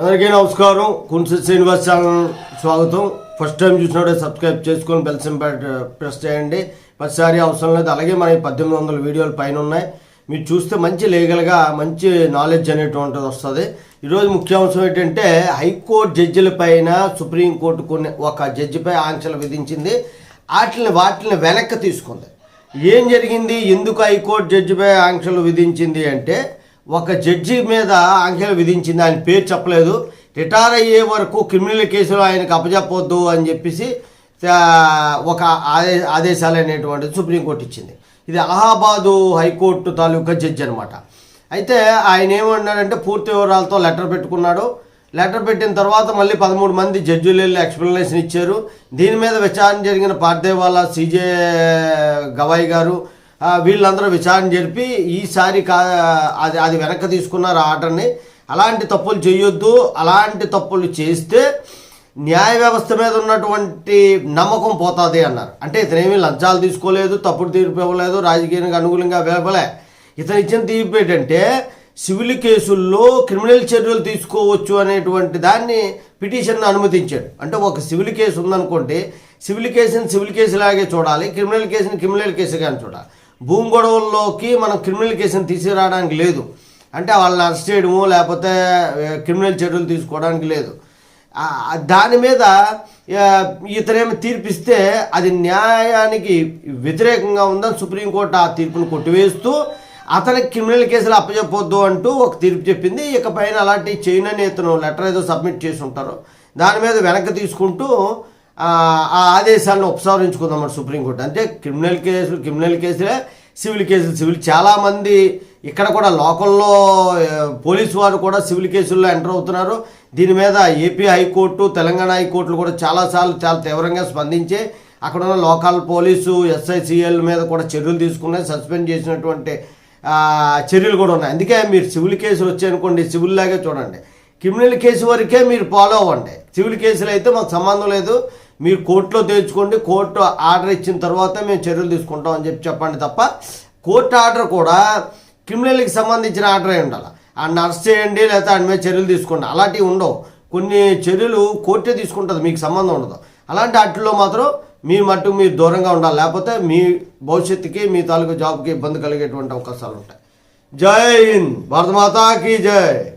అందరికీ నమస్కారం. కుంసి శ్రీనివాస్ ఛానల్ స్వాగతం. ఫస్ట్ టైం చూసినప్పుడే సబ్స్క్రైబ్ చేసుకొని బెల్ సింబల్ ప్రెస్ చేయండి. ప్రతిసారి అవసరం లేదు. అలాగే మన పద్దెనిమిది వందల వీడియోలు పైన ఉన్నాయి. మీరు చూస్తే మంచి లీగల్గా మంచి నాలెడ్జ్ అనేటువంటిది వస్తుంది. ఈరోజు ముఖ్యాంశం ఏంటంటే హైకోర్టు జడ్జిల పైన సుప్రీంకోర్టు కొన్ని ఒక జడ్జిపై ఆంక్షలు విధించింది. వాటిని వాటిని వెనక్కి తీసుకుంది. ఏం జరిగింది? ఎందుకు హైకోర్టు జడ్జిపై ఆంక్షలు విధించింది అంటే ఒక జడ్జి మీద ఆంక్షలు విధించింది. ఆయన పేరు చెప్పలేదు. రిటైర్ అయ్యే వరకు క్రిమినల్ కేసులు ఆయనకు అప్పచెప్పొద్దు అని చెప్పేసి ఒక ఆదే ఆదేశాలు అనేటువంటిది సుప్రీంకోర్టు ఇచ్చింది. ఇది అలహాబాదు హైకోర్టు తాలూకా జడ్జి అనమాట అయితే ఆయన ఏమన్నాడంటే పూర్తి వివరాలతో లెటర్ పెట్టుకున్నాడు. లెటర్ పెట్టిన తర్వాత మళ్ళీ పదమూడు మంది జడ్జిలు వెళ్ళి ఎక్స్ప్లెనేషన్ ఇచ్చారు. దీని మీద విచారణ జరిగిన పార్థేవాలా సీజే గవాయి గారు వీళ్ళందరూ విచారణ జరిపి ఈసారి కా అది అది వెనక్కి తీసుకున్నారు ఆర్డర్ని. అలాంటి తప్పులు చేయొద్దు. అలాంటి తప్పులు చేస్తే న్యాయ వ్యవస్థ మీద ఉన్నటువంటి నమ్మకం పోతుంది అన్నారు. అంటే ఇతనేమీ లంచాలు తీసుకోలేదు తప్పుడు తీర్పు ఇవ్వలేదు రాజకీయానికి అనుకూలంగా ఇవ్వలే. ఇతను ఇచ్చిన తీర్పు ఏంటంటే సివిల్ కేసుల్లో క్రిమినల్ చర్యలు తీసుకోవచ్చు అనేటువంటి దాన్ని పిటిషన్ అనుమతించాడు. అంటే ఒక సివిల్ కేసు ఉందనుకోండి సివిల్ కేసుని సివిల్ కేసులాగే చూడాలి క్రిమినల్ కేసుని క్రిమినల్ కేసుగానే చూడాలి. భూమి గొడవల్లోకి మనం క్రిమినల్ కేసును తీసుకురావడానికి లేదు. అంటే వాళ్ళని అరెస్ట్ చేయడము లేకపోతే క్రిమినల్ చర్యలు తీసుకోవడానికి లేదు. దాని మీద ఇతరేమో తీర్పిస్తే అది న్యాయానికి వ్యతిరేకంగా ఉందని సుప్రీంకోర్టు ఆ తీర్పును కొట్టివేస్తూ అతనికి క్రిమినల్ కేసులు అప్పచెప్పొద్దు అంటూ ఒక తీర్పు చెప్పింది. ఇక పైన అలాంటి చేయనని ఇతను లెటర్ ఏదో సబ్మిట్ చేసి ఉంటారు. దాని మీద వెనక్కి తీసుకుంటూ ఆ ఆదేశాలను ఉపసంహరించుకుందాం సుప్రీంకోర్టు. అంటే క్రిమినల్ కేసులు క్రిమినల్ కేసులే సివిల్ కేసులు. సివిల్ చాలామంది ఇక్కడ కూడా లోకల్లో పోలీసు వారు కూడా సివిల్ కేసుల్లో ఎంటర్ అవుతున్నారు. దీని మీద ఏపీ హైకోర్టు తెలంగాణ హైకోర్టులు కూడా చాలాసార్లు చాలా తీవ్రంగా స్పందించి అక్కడ ఉన్న లోకల్ పోలీసు ఎస్ఐసిఎల్ మీద కూడా చర్యలు తీసుకున్నాయి. సస్పెండ్ చేసినటువంటి చర్యలు కూడా ఉన్నాయి. అందుకే మీరు సివిల్ కేసులు వచ్చాయనుకోండి సివిల్ లాగే చూడండి. క్రిమినల్ కేసు వరకే మీరు ఫాలో అవ్వండి. సివిల్ కేసులు అయితే మాకు సంబంధం లేదు. మీరు కోర్టులో తెచ్చుకోండి కోర్టు ఆర్డర్ ఇచ్చిన తర్వాత మేము చర్యలు తీసుకుంటాం అని చెప్పి చెప్పండి తప్ప కోర్టు ఆర్డర్ కూడా క్రిమినల్కి సంబంధించిన ఆర్డర్ అయి ఉండాలి. ఆ నర్స్ చేయండి లేకపోతే ఆయన మీద చర్యలు తీసుకోండి. అలాంటివి ఉండవు. కొన్ని చర్యలు కోర్టే తీసుకుంటుంది మీకు సంబంధం ఉండదు. అలాంటి వాటిల్లో మాత్రం మీ మట్టుకు మీరు దూరంగా ఉండాలి. లేకపోతే మీ భవిష్యత్తుకి మీ తాలూకు జాబ్కి ఇబ్బంది కలిగేటువంటి అవకాశాలు ఉంటాయి. జై హింద్. భరతమాతాకి జై.